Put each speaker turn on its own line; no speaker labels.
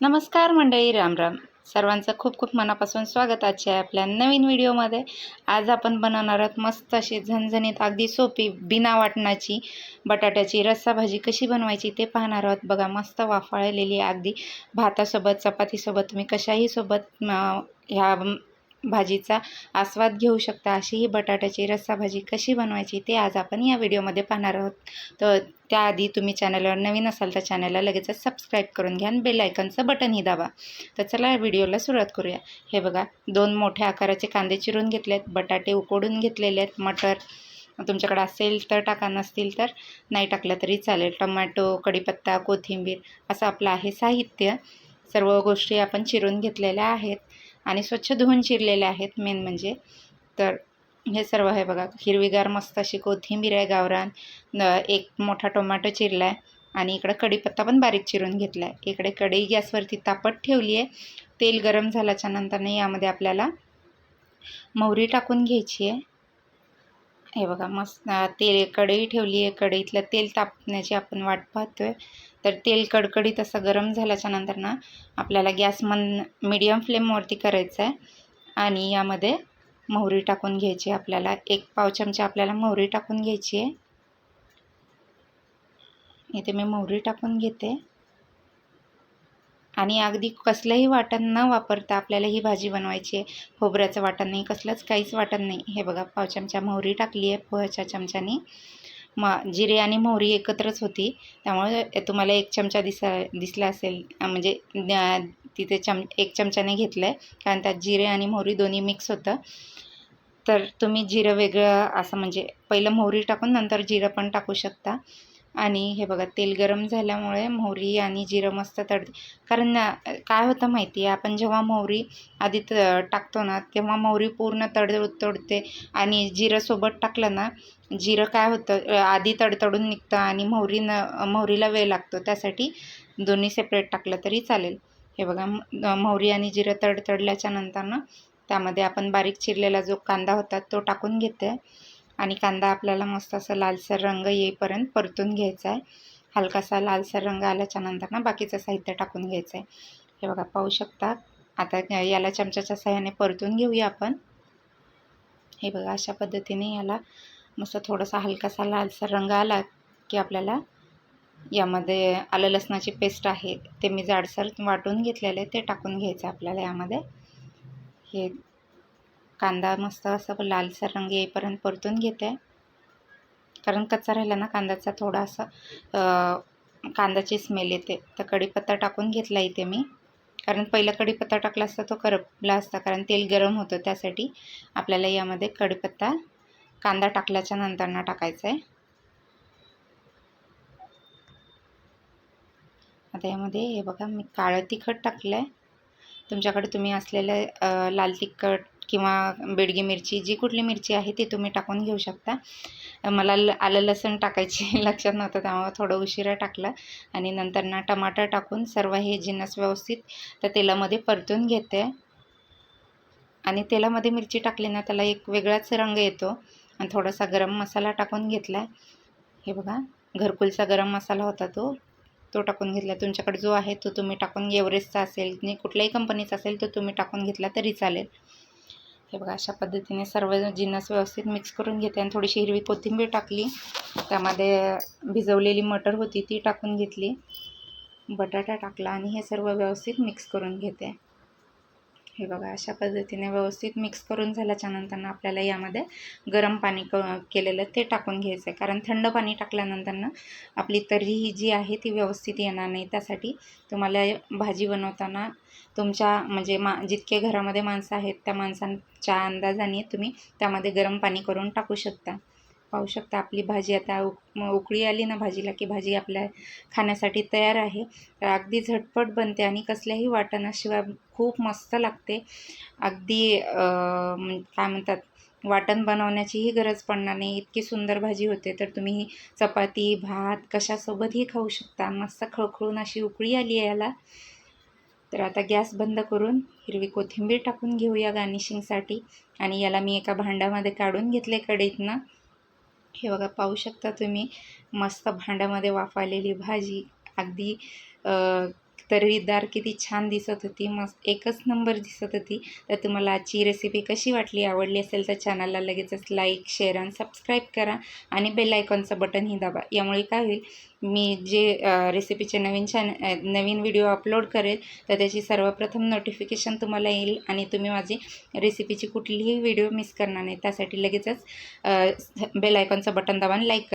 नमस्कार मंडळी राम राम. सर्वांचं खूप खूप मनापासून स्वागत. आजच्या आपल्या नवीन व्हिडिओमध्ये आज आपण बनवणार आहोत मस्त अशी झणझणीत अगदी सोपी बिना वाटणाची बटाट्याची रस्सा भाजी कशी बनवायची ते पाहणार आहोत. बघा मस्त वाफाळलेली अगदी भातासोबत चपातीसोबत तुम्ही कशाही सोबत ह्या भाजीचा आस्वाद घेऊ शकता. अशी ही बटाट्याची रस्सा भाजी कशी बनवायची ते आज आपण या व्हिडिओमध्ये पाहणार आहोत. तर त्याआधी तुम्ही चॅनलवर नवीन असाल तर चॅनलला लगेचच सबस्क्राईब करून घ्या आणि बेल आयकनचं बटनही दाबा. तर चला व्हिडिओला सुरुवात करूया. हे बघा दोन मोठ्या आकाराचे कांदे चिरून घेतले आहेत बटाटे उकडून घेतलेले आहेत मटर तुमच्याकडे असेल तर टाका नसतील तर नाही टाकलं तरी चालेल. टोमॅटो कढीपत्ता कोथिंबीर असं आपलं आहे साहित्य. सर्व गोष्टी आपण चिरून घेतलेल्या आहेत. आणि स्वच्छ धुवून चिरलेले आहेत मेन म्हणजे. तर हे सर्व आहे बघा हिरवीगार मस्त अशी कोथिंबीर आहे गावरान एक मोठा टोमॅटो चिरला आहे आणि इकडं कढीपत्ता पण बारीक चिरून घेतला आहे इकडे कढई गॅसवरती तापत ठेवली आहे. तेल गरम झाल्याच्या नंतरने यामध्ये आपल्याला मोहरी टाकून घ्यायची आहे. हे बघा मस्त तेल कढई ठेवली आहे. कढईतलं तेल तापण्याची आपण वाट पाहतोय. तर तेल कडकडीत असं गरम झाल्याच्यानंतर ना आपल्याला गॅस मन मीडियम फ्लेमवरती करायचं आहे. आणि यामध्ये मोहरी टाकून घ्यायची आहे आपल्याला. एक पाव चमचा आपल्याला मोहरी टाकून घ्यायची आहे. इथे मी मोहरी टाकून घेते. आणि अगदी कसलंही वाटण न वापरता आपल्याला ही भाजी बनवायची आहे. खोबऱ्याचं वाटण नाही कसलंच काहीच वाटण नाही. हे बघा पाव चमचा मोहरी टाकली आहे पोह्याच्या चमच्यानी. म जिरे आणि मोहरी एकत्रच होती. त्यामुळे तुम्हाला एक चमचा दिसा दिसला असेल. म्हणजे तिथे चम एक चमच्याने घेतलं आहे कारण त्यात जिरे आणि मोहरी दोन्ही मिक्स होतं. तर तुम्ही जिरं वेगळं असं म्हणजे पहिलं मोहरी टाकून नंतर जिरं पण टाकू शकता. आणि हे बघा तेल गरम झाल्यामुळे मोहरी आणि जिरं मस्त तडते. कारण काय होतं माहिती आहे? आपण जेव्हा मोहरी आधी त टाकतो ना तेव्हा मोहरी पूर्ण तड तडते आणि जिरं सोबत टाकलं ना जिरं काय होतं आधी तडतडून निघतं आणि मोहरी न मोहरीला वेळ लागतो. त्यासाठी दोन्ही सेपरेट टाकलं तरी चालेल. हे बघा मोहरी आणि जिरं तडतडल्याच्या नंतर ना त्यामध्ये आपण बारीक चिरलेला जो कांदा होता तो टाकून घेते. आणि कांदा आपल्याला मस्त असं लालसर रंग येईपर्यंत परतून घ्यायचा आहे. हलकासा लालसर रंग आल्याच्यानंतर ना बाकीचं साहित्य टाकून घ्यायचं आहे हे बघा पाहू शकता. आता याला चमच्याच्या साह्याने परतून घेऊया आपण. हे बघा अशा पद्धतीने याला मस्त थोडासा हलकासा लालसर रंग आला की आपल्याला यामध्ये आलं लसणाची पेस्ट आहे ते मी जाडसर वाटून घेतलेले ते टाकून घ्यायचं आपल्याला यामध्ये. हे कांदा मस्त असं लालसर रंग येईपर्यंत परतून घेते. कारण कच्चा राहिला ना कांद्याचा थोडासा कांद्याची स्मेल येते. तर कढीपत्ता टाकून घेतला इथे मी. कारण पहिला कढीपत्ता टाकला असता तो करपला असता. कारण तेल गरम होतं त्यासाठी आपल्याला यामध्ये कढीपत्ता कांदा टाकल्याच्या नंतर टाकायचा आहे आता यामध्ये हे बघा मी काळं तिखट टाकलं आहे तुमच्याकडे तुम्ही असलेलं लाल तिखट किंवा बेडगी मिरची जी कुठली मिरची आहे ती तुम्ही टाकून घेऊ शकता. मला ल आलं लसण टाकायची लक्षात नव्हतं त्यामुळे थोडं उशिरा टाकलं. आणि नंतर ना टमाटर टाकून सर्व हे जिन्नस व्यवस्थित त्या तेलामध्ये परतून घेते. आणि तेलामध्ये मिरची टाकली ना त्याला एक वेगळाच रंग येतो. आणि थोडासा गरम मसाला टाकून घेतला. हे बघा घरकुलचा गरम मसाला होता तो. तो टाकून घेतला. तुमच्याकडे जो आहे तो तुम्ही टाकून एव्हरेस्टचा असेल कुठल्याही कंपनीचा असेल तो तुम्ही टाकून घेतला तरी चालेल. हे बघा अशा पद्धतीने सर्व जिन्नस व्यवस्थित मिक्स करून घेते आणि थोडीशी हिरवी कोथिंबीर टाकली. त्यामध्ये भिजवलेली मटर होती ती टाकून घेतली. बटाटा टाकला आणि हे सर्व व्यवस्थित मिक्स करून घेते. हे बघा अशा पद्धतीने व्यवस्थित मिक्स करून झाल्याच्यानंतर आपल्याला यामध्ये गरम पाणी क केलेलं ते टाकून घ्यायचं आहे कारण थंड पाणी टाकल्यानंतर आपली तर्री ही जी आहे ती व्यवस्थित येणार नाही. त्यासाठी तुम्हाला भाजी बनवताना तुमच्या म्हणजे मा जितके घरामध्ये माणसं आहेत त्या माणसांच्या अंदाजाने तुम्ही त्यामध्ये गरम पाणी करून टाकू शकता. पाहू शकता आपली भाजी आता उक उकळी आली ना भाजीला की भाजी आपल्या खाण्यासाठी तयार आहे. तर अगदी झटपट बनते आणि कसल्याही वाटणाशिवाय खूप मस्त लागते. अगदी काय म्हणतात वाटण बनवण्याचीही गरज पडणार नाही. इतकी सुंदर भाजी होते तर तुम्ही चपाती भात कशासोबतही खाऊ शकता. मस्त खळखळून अशी उकळी आली आहे याला. तर आता गॅस बंद करून हिरवी कोथिंबीर टाकून घेऊया गार्निशिंगसाठी आणि याला मी एका भांड्यामध्ये काढून घेतले कढईतनं. हे बघा पाहू शकता तुम्ही मस्त भांड्यामध्ये वाफालेली भाजी. अगदी तर ही दार किती छान दिसत होती मस्त एकच नंबर दिसत होती. तर तुम्हाला आजची रेसिपी कशी वाटली आवडली असेल तर चॅनलला लगेचच लाईक शेअर आणि सबस्क्राईब करा आणि बेल आयकॉनचं बटनही दाबा. यामुळे काय होईल मी जे रेसिपीचे नवीन चॅन नवीन व्हिडिओ अपलोड करेल तर त्याची सर्वप्रथम नोटिफिकेशन तुम्हाला येईल आणि तुम्ही माझी रेसिपीची कुठलीही व्हिडिओ मिस करणार नाही. त्यासाठी लगेचच बेल आयकॉनचं बटन दाबा आणि लाईक